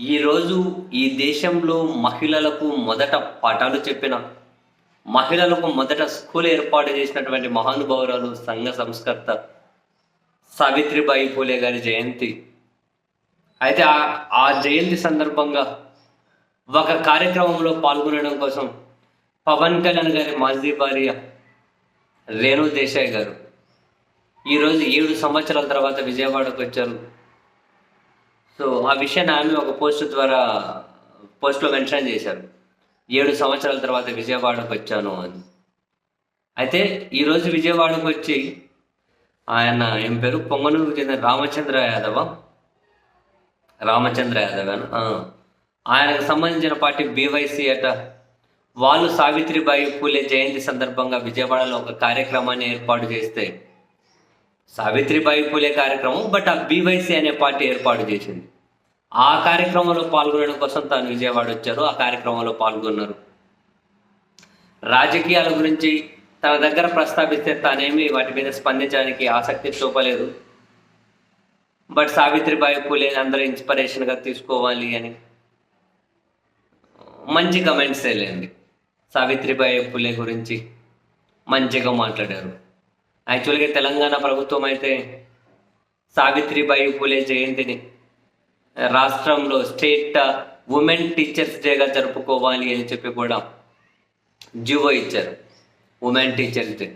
ఈరోజు ఈ దేశంలో మహిళలకు మొదట పాఠాలు చెప్పిన మహిళలకు మొదట స్కూల్ ఏర్పాటు చేసినటువంటి మహానుభావురాలు సంఘ సంస్కర్త సావిత్రిబాయి పూలే గారి జయంతి. అయితే ఆ- ఆ జయంతి సందర్భంగా ఒక కార్యక్రమంలో పాల్గొనడం కోసం పవన్ కళ్యాణ్ గారి మాజీ భార్య రేణు దేశాయ్ గారు ఈరోజు ఏడు సంవత్సరాల తర్వాత విజయవాడకు వచ్చారు. సో ఆ విషయాన్ని ఆమె ఒక పోస్ట్ ద్వారా పోస్ట్లో మెన్షన్ చేశారు. ఏడు సంవత్సరాల తర్వాత విజయవాడకు వచ్చాను అని. అయితే ఈరోజు విజయవాడకు వచ్చి ఆయన ఏం పేరు? పొంగనూరుకు చెందిన రామచంద్ర యాదవ. రామచంద్ర యాదవ్ అని, ఆయనకు సంబంధించిన పార్టీ బీవైసీ అట. వాళ్ళు సావిత్రిబాయి పూలే జయంతి సందర్భంగా విజయవాడలో ఒక కార్యక్రమాన్ని ఏర్పాటు చేస్తే సావిత్రిబాయి పూలే కార్యక్రమం బట్ ఆ బీవైసీ అనే పార్టీ ఏర్పాటు చేసింది. ఆ కార్యక్రమంలో పాల్గొనడం కోసం తాను విజయవాడ వచ్చారు ఆ కార్యక్రమంలో పాల్గొన్నారు. రాజకీయాల గురించి తన దగ్గర ప్రస్తావిస్తే తానేమి వాటి మీద స్పందించడానికి ఆసక్తి చూపలేదు. బట్ సావిత్రిబాయి పూలే అందరూ ఇన్స్పిరేషన్గా తీసుకోవాలి అని మంచి కమెంట్స్ వెళ్ళండి సావిత్రిబాయి పూలే గురించి మంచిగా మాట్లాడారు. యాక్చువల్గా తెలంగాణ ప్రభుత్వం అయితే సావిత్రిబాయి పూలే జయంతిని రాష్ట్రంలో స్టేట్ ఉమెన్ టీచర్స్ డేగా జరుపుకోవాలి అని చెప్పి కూడా జీవో ఇచ్చారు. Women teachers day.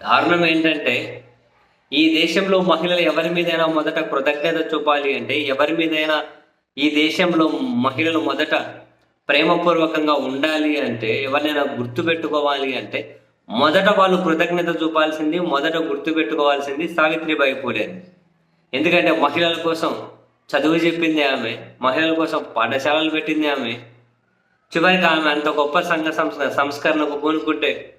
దారుణం ఏంటంటే ఈ దేశంలో మహిళలు ఎవరి మీదైనా మొదట కృతజ్ఞత చూపాలి అంటే ఎవరి మీదైనా ఈ దేశంలో మహిళలు మొదట ప్రేమపూర్వకంగా ఉండాలి అంటే ఎవరినైనా గుర్తుపెట్టుకోవాలి అంటే మొదట వాళ్ళు కృతజ్ఞత చూపాల్సింది మొదట గుర్తుపెట్టుకోవాల్సింది సావిత్రిబాయి పూలే. ఎందుకంటే మహిళల కోసం చదువు చెప్పింది ఆమె మహిళల కోసం పాఠశాలలు పెట్టింది ఆమె. చివరికి ఆమె అంత గొప్ప సంఘ సంస్క సంస్కరణకు పూనుకుంటే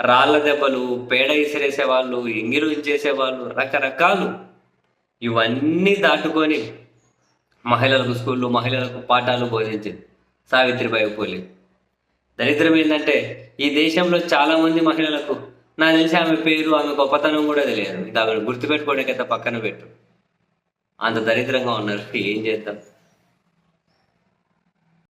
రాళ్ళ దెబ్బలు పేడ ఇసిరేసేవాళ్ళు ఎంగిలు ఇచ్చేసేవాళ్ళు రకరకాలు ఇవన్నీ దాటుకొని మహిళలకు స్కూళ్ళు మహిళలకు పాఠాలు బోధించింది సావిత్రిబాయి పూలే. దరిద్రం ఏంటంటే ఈ దేశంలో చాలా మంది మహిళలకు నాకు తెలిసి ఆమె పేరు ఆమె గొప్పతనం కూడా తెలియదు. ఇది ఆమెను గుర్తుపెట్టుకోవడానికి అయితే పక్కన పెట్టు. అంత దరిద్రంగా ఉన్నారు. ఏం చేద్దాం?